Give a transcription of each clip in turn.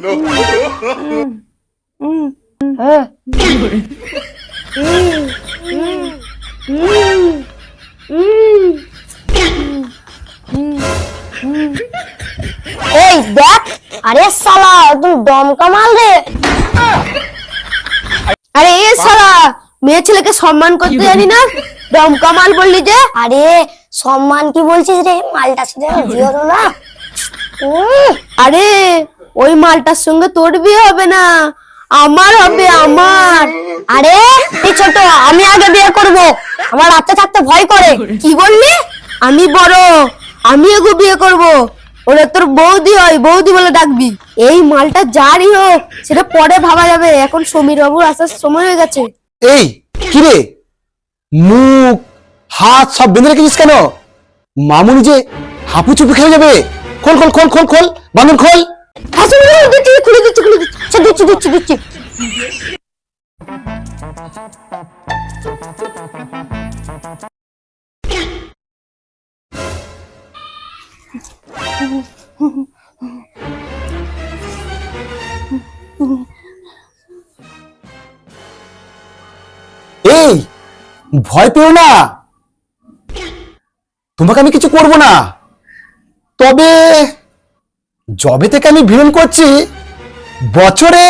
no. এই দেখ, আরে সালা একদম দমকা মাল রে। আরে এ সালা মেয়ে ছেলেকে সম্মান করতে জানি না? দমকা মাল বললি যে? আরে, সম্মান কি বলছিস রে? মালটার সাথে না। আরে ওই মালটার সঙ্গে তোর বিয়ে হবে না। আমার হবে আমার। আরে, এই ছোট আমি আগে বিয়ে করব। আমার বাচ্চা থাকতে ভয় করে। কি বললি? আমি বড়, আমি এগো বিয়ে করব। ওরা তোর বৌদি হয়, বৌদি বলে ডাকবি। এই মালটা যারই হোক, সেটা পরে ভাবা যাবে। এখন সমীর বাবুর আসার সময় হয়ে গেছে। এই, কি রে? মুখ, হাত সব বেঁধে রেখেছিস কেন? মামুনি যে হাপু চুপি খেয়ে যাবে। খোল খোল খোল খোল খোল বাঁধন খোল। এই ভয় পেও না। তোমাকে আমি কিছু করব না। তবে জবে থেকে আমি ভিড়ন করছি বছরে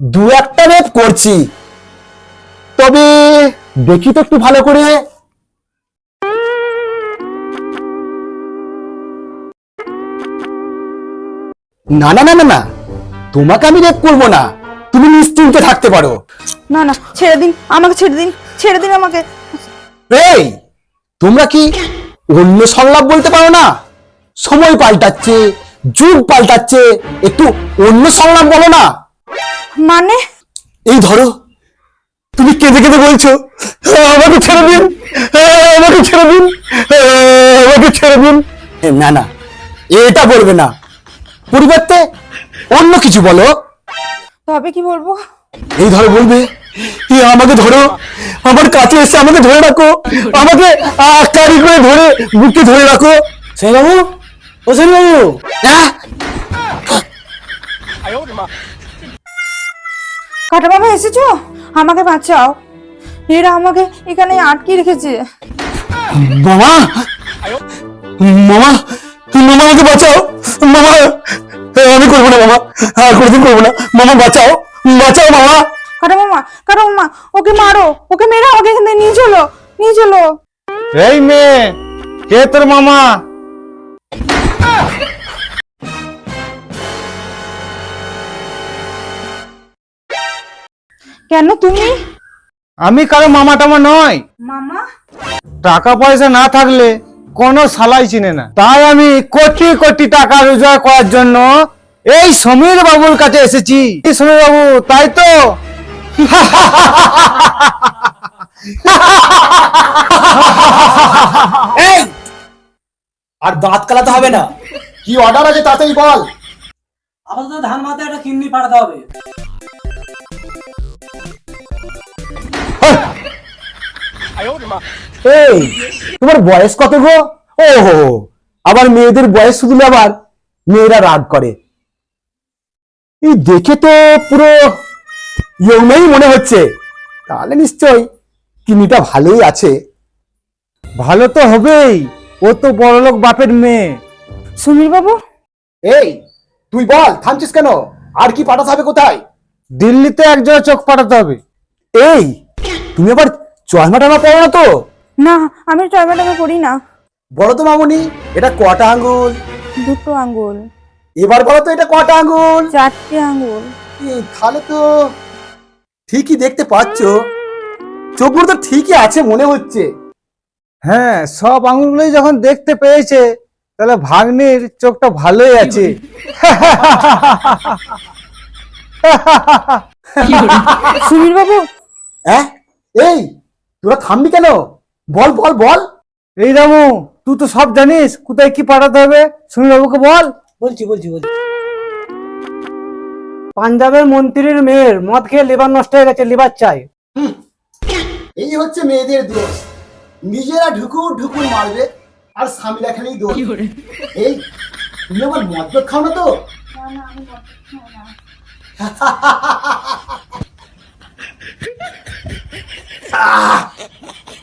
দু একটা রেপ করছি। তবে দেখি তো একটু ভালো করে। না না না না না তোমাকে আমি রেপ করব না। তুমি নিশ্চিন্তে থাকতে পারো। না না ছেড়ে দিন আমাকে ছেড়ে দিন ছেড়ে দিন আমাকে। এই তোমরা কি অন্য সংলাপ বলতে পারো না? সময় পাল্টাচ্ছে। যুগ পাল্টাচ্ছে। একটু অন্য সংলাপ বলো না। মানে? এই ধরো তুমি কেঁদে কেঁদে বলছো আমাকে ছেড়ে দিন আমাকে ছেড়ে দিন আমাকে ছেড়ে দিন। না না এটা বলবে না। পরিবর্তে অন্য কিছু বলো। তবে কি বলব? এই ধরো বলবে আমাকে ধরো আমার কাছে এসে আমাকে ধরে রাখো আমাকে আকারি করে ধরে বুকে ধরে রাখো। সেই বাবু ও সেই বাবু হ্যাঁ কাটা বাবা এসেছ? আমাকে বাঁচাও। এরা আমাকে এখানে আটকে রেখেছে। মামা! মামা! মামা আমাকে বাঁচাও। মামা! আমি করব না মামা। আর কোনোদিন করব না। মামা বাঁচাও। বাঁচাও মামা! কাটা মামা কাটা মামা ওকে মারো। ওকে মেরে আমাকে এখান নিয়ে চলো। নিয়ে চলো। এই মেয়ে কে তোর মামা? কেন তুমি? আমি কারও মামা টামা নয়। মামা? টাকা পয়সা না থাকলে কোনো সালাই চিনে না। তাই আমি কোটি কোটি টাকা রোজগার করার জন্য এই সমীর বাবুর কাছে এসেছি। সমীর বাবু তাই তো? এই আর দাঁত কালাতে হবে না। কি অর্ডার আছে তাতেই বল। আপাতত ধান মাথায় একটা কিডনি পাঠাতে হবে। এই তোমার বয়স কত গো? ও হো আবার মেয়েদের বয়স শুধু আবার মেয়েরা রাগ করে। এই দেখে তো পুরো ইয়ংই মনে হচ্ছে। তাহলে নিশ্চয় কিনিটা ভালোই আছে। ভালো তো হবেই। ও তো বড়লোক বাপের মেয়ে। সুমির বাবু এই তুই বল থামছিস কেন? আর কি পাঠাতে হবে কোথায়? দিল্লিতে এক একজোড়া চোখ পাঠাতে হবে। এই তুমি আবার চশমা টামা পড়ো না তো? না আমি চয়মা টয়মেটামে করি না। বলো তো মামুনি এটা কটা আঙ্গুল? দুটো আঙ্গুল। এবার বলো তো এটা কটা আঙ্গুল? চারটে আঙ্গুল। এই, তাহলে তো ঠিকই দেখতে পাচ্ছ। চোখগুলো তো ঠিকই আছে মনে হচ্ছে। হ্যাঁ সব আঙুলগুলোই যখন দেখতে পেয়েছে তাহলে ভাগ্নির চোখটা ভালোই আছে। সুমির বাবু হ্যাঁ? এই তোরা থামবি কেন? বল বল বল। এই রামু তুই তো সব জানিস কোথায় কি পাঠাতে হবে? সুনীল বাবুকে বল। বলছি বলছি বলছি। পাঞ্জাবের মন্ত্রীর মেয়ের মদ খেয়ে লিভার নষ্ট হয়ে গেছে লিভার চাই। এই হচ্ছে মেয়েদের দোষ। নিজেরা ঢুকুর ঢুকুর মারবে আর স্বামীরা খালি দোষ এই তুমি আমার মদ খাও না তো?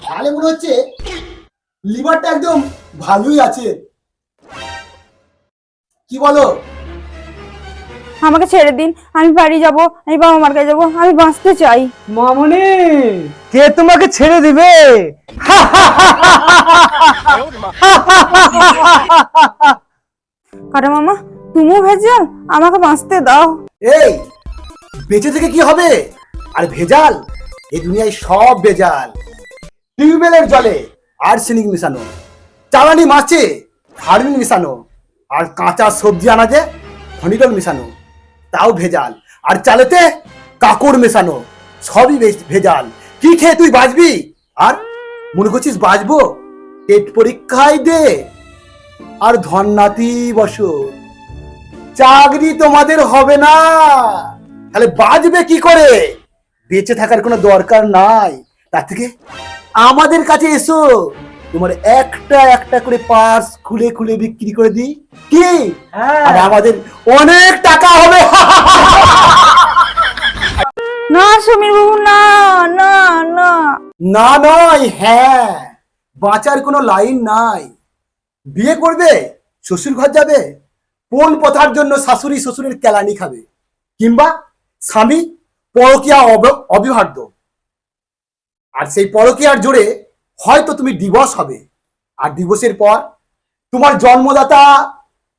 তাহলে মনে হচ্ছে লিভারটা একদম ভালোই আছে। কি বলো? আমাকে ছেড়ে দিন। আমি বাড়ি যাব আমি বাবা মার কাছে যাব আমি বাঁচতে চাই। মামনি কে তোমাকে ছেড়ে দিবে? কাটা মামা তুমিও ভেজাল আমাকে বাঁচতে দাও। এই বেঁচে থেকে কি হবে? আর ভেজাল? এই দুনিয়ায় সব ভেজাল। টিউবওয়েলের জলে আর্সেনিক মিশানো চালানি মাছে ফার্মিন মিশানো আর কাঁচা সবজি আনাজে খনিডল মিশানো। তাও ভেজাল। আর চালেতে কাকড় মেশানো, সবই ভেজাল। কি খেয়ে তুই বাঁচবি? আর মনে করছিস বাঁচবো? টেট পরীক্ষায় দে। আর ধন্নাতি বসো। চাকরি তোমাদের হবে না। তাহলে বাঁচবে কি করে? বেঁচে থাকার কোনো দরকার নাই। তার থেকে আমাদের কাছে এসো। তোমার একটা একটা করে পার্স খুলে খুলে বিক্রি করে দিই। কি? আর আমাদের অনেক টাকা হবে। না সমীর বাবু না না না। না নয় হ্যাঁ। বাঁচার কোনো লাইন নাই। বিয়ে করবে শ্বশুর ঘর যাবে কোন পথার জন্য শাশুড়ি শ্বশুরের কেলানি খাবে। কিংবা স্বামী পরকিয়া অব- অবিভাজ্য আর সেই পরকিয়ার জোরে হয়তো তুমি ডিভোর্স হবে। আর ডিভোর্সের পর তোমার জন্মদাতা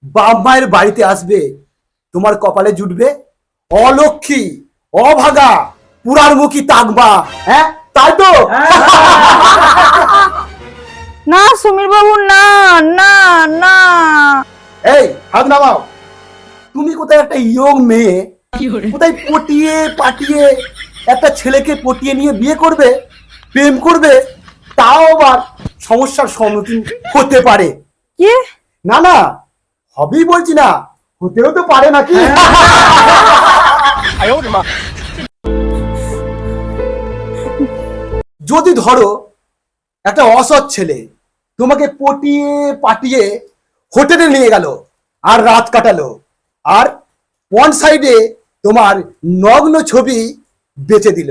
বাপ মায়ের বাড়িতে আসবে তোমার কপালে জুটবে অলক্ষী অভাগা পুরার মুখী তাকবা হ্যাঁ? তাই তো? না সমীর বাবু না না না। এই হাত নামাও। তুমি কোথায় একটা ইয়ং মেয়ে কোথায় পটিয়ে পাটিয়ে একটা ছেলেকে পটিয়ে নিয়ে বিয়ে করবে প্রেম করবে তাও আবার সমস্যার সম্মুখীন হতে পারে। কি? না না হবেই বলছি না হতেও তো পারে নাকি? যদি ধরো একটা অসৎ ছেলে তোমাকে পটিয়ে পাটিয়ে হোটেলে নিয়ে গেল আর রাত কাটালো আর ওয়ান সাইডে তোমার নগ্ন ছবি বেচে দিল।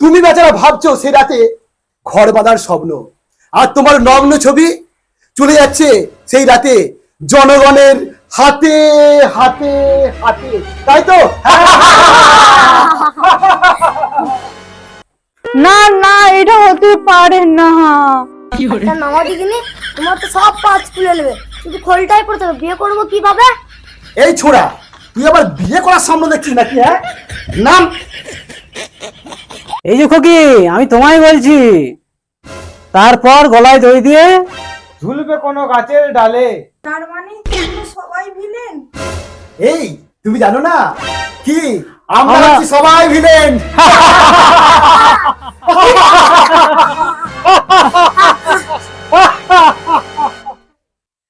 তুমি বেচারা ভাবছ সে রাতে ঘর বাঁধার স্বপ্ন। আর তোমার নগ্ন ছবি চলে যাচ্ছে সেই রাতে জনগণের হাতে হাতে হাতে। তাই তো? না না এটা হতে পারে না। একটা নামাজি কিনে তোমার তো সব পাঁচ খুলে নেবে। শুধু খোলটাই পড়তে হবে। বিয়ে করব কীভাবে? এই ছোড়া তুই আবার বিয়ে করার সম্বন্ধে দেখছিস নাকি হ্যাঁ? নাম। এই যে খোকি আমি তোমায় বলছি তারপর গলায় দই দিয়ে ঝুলবে কোনো গাছের ডালে। তার মানে সবাই ভিলেন? এই তুমি জানো না কি? আমরা আমরা- হচ্ছি সবাই ভিলেন?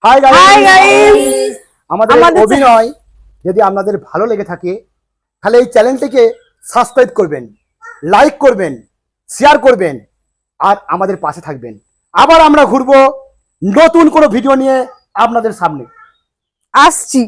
High hi guys. আমাদের আমাদের অভিনয় যদি আপনাদের ভালো লেগে থাকে তাহলে এই চ্যানেলটিকে সাবস্ক্রাইব করবেন। লাইক করবেন শেয়ার করবেন, আর আমাদের পাশে থাকবেন। আবার আমরা ঘুরবো নতুন কোনো ভিডিও নিয়ে আপনাদের সামনে। আসছি।